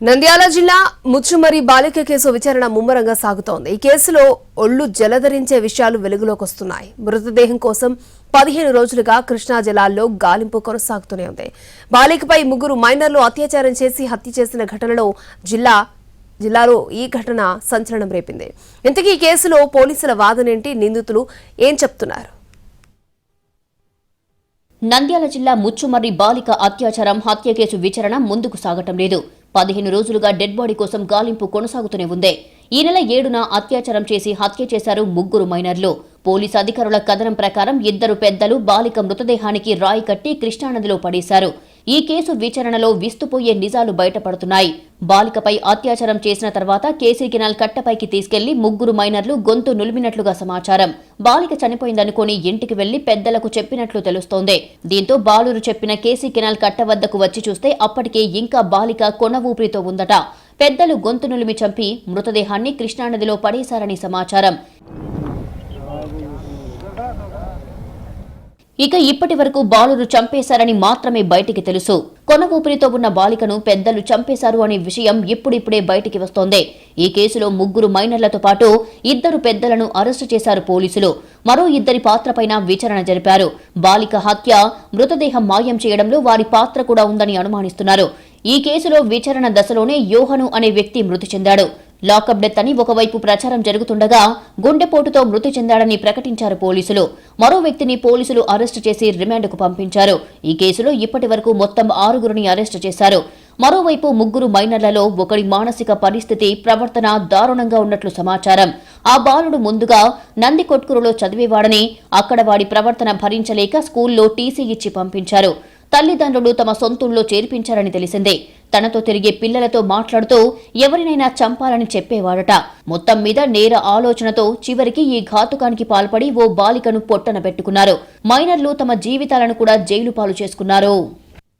నంద్యాల జిల్లా ముచ్చుమరి బాలిక కేసు విచారణ ముమ్మరంగా సాగుతోంది. ఈ కేసులో ఒళ్ళు జలధరించే విషయాలు వెలుగులోకి వస్తున్నాయి. మృతదేహం కోసం పదిహేను రోజులుగా కృష్ణా జలాల్లో గాలింపు కొనసాగుతూనే ఉంది. బాలికపై ముగ్గురు మైనర్లు అత్యాచారం చేసి హత్య చేసిన ఘటనలో జిల్లా జిల్లాలో ఈ ఘటన సంచలనం రేపింది. ఇంతకీ ఈ కేసులో పోలీసుల వాదనేంటి నిందితులు ఏం చెప్తున్నారు? నంద్యాల జిల్లా ముచ్చుమర్రి బాలిక అత్యాచారం హత్య కేసు విచారణ ముందుకు సాగటం లేదు. పదిహేను రోజులుగా డెడ్ బాడీ కోసం గాలింపు కొనసాగుతూనే ఉంది. ఈ నెల ఏడున అత్యాచారం చేసి హత్య చేశారు ముగ్గురు మైనర్లు. పోలీసు అధికారుల కథనం ప్రకారం ఇద్దరు పెద్దలు బాలిక మృతదేహానికి రాయి కట్టి కృష్ణానదిలో పడేశారు. ఈ కేసు విచారణలో విస్తుపోయే నిజాలు బయటపడుతున్నాయి. బాలికపై అత్యాచారం చేసిన తర్వాత కేసీ కెనాల్ కట్టపైకి తీసుకెళ్ళి ముగ్గురు మైనర్లు గొంతు నులిమినట్లుగా సమాచారం. బాలిక చనిపోయిందనుకుని ఇంటికి వెళ్ళి పెద్దలకు చెప్పినట్లు తెలుస్తోంది. దీంతో బాలురు చెప్పిన కేసీ కెనాల్ కట్ట వద్దకు వచ్చి చూస్తే అప్పటికే ఇంకా బాలిక కొన ఊపిరితో ఉందట. పెద్దలు గొంతు నులిమి చంపి మృతదేహాన్ని కృష్ణానదిలో పడేశారని సమాచారం. ఇక ఇప్పటి వరకు బాలురు చంపేశారని మాత్రమే బయటికి తెలుసు. కొన ఊపిరితో ఉన్న బాలికను పెద్దలు చంపేశారు అనే విషయం ఇప్పుడిప్పుడే బయటికి వస్తోంది. ఈ కేసులో ముగ్గురు మైనర్లతో పాటు ఇద్దరు పెద్దలను అరెస్టు చేశారు పోలీసులు. మరో ఇద్దరి పాత్రపైన విచారణ జరిపారు. బాలిక హత్య మృతదేహం మాయం చేయడంలో వారి పాత్ర కూడా ఉందని అనుమానిస్తున్నారు. ఈ కేసులో విచారణ దశలోనే యోహను అనే వ్యక్తి మృతి చెందాడు. లాకప్ డెత్ అని ఒకవైపు ప్రచారం జరుగుతుండగా గుండెపోటుతో మృతి చెందాడని ప్రకటించారు పోలీసులు. మరో వ్యక్తిని పోలీసులు అరెస్టు చేసి రిమాండ్కు పంపించారు. ఈ కేసులో ఇప్పటి వరకు మొత్తం ఆరుగురిని అరెస్టు చేశారు. మరోవైపు ముగ్గురు మైనర్లలో ఒకడి మానసిక పరిస్థితి ప్రవర్తన దారుణంగా ఉన్నట్లు సమాచారం. ఆ బాలుడు ముందుగా నంది కొట్కూరులో చదివేవాడని అక్కడ వాడి ప్రవర్తన భరించలేక స్కూల్లో టీసీ ఇచ్చి పంపించారు. తల్లిదండ్రులు తమ సొంతూళ్ళలో చేర్పించారని తెలిసిందే. తనతో తిరిగే పిల్లలతో మాట్లాడుతూ ఎవరినైనా చంపాలని చెప్పేవాడట. మొత్తం మీద నేర ఆలోచనతో చివరికి ఈ ఘాతుకానికి పాల్పడి ఓ బాలికను పొట్టన పెట్టుకున్నారు. మైనర్లు తమ జీవితాలను కూడా జైలు పాలు చేసుకున్నారు.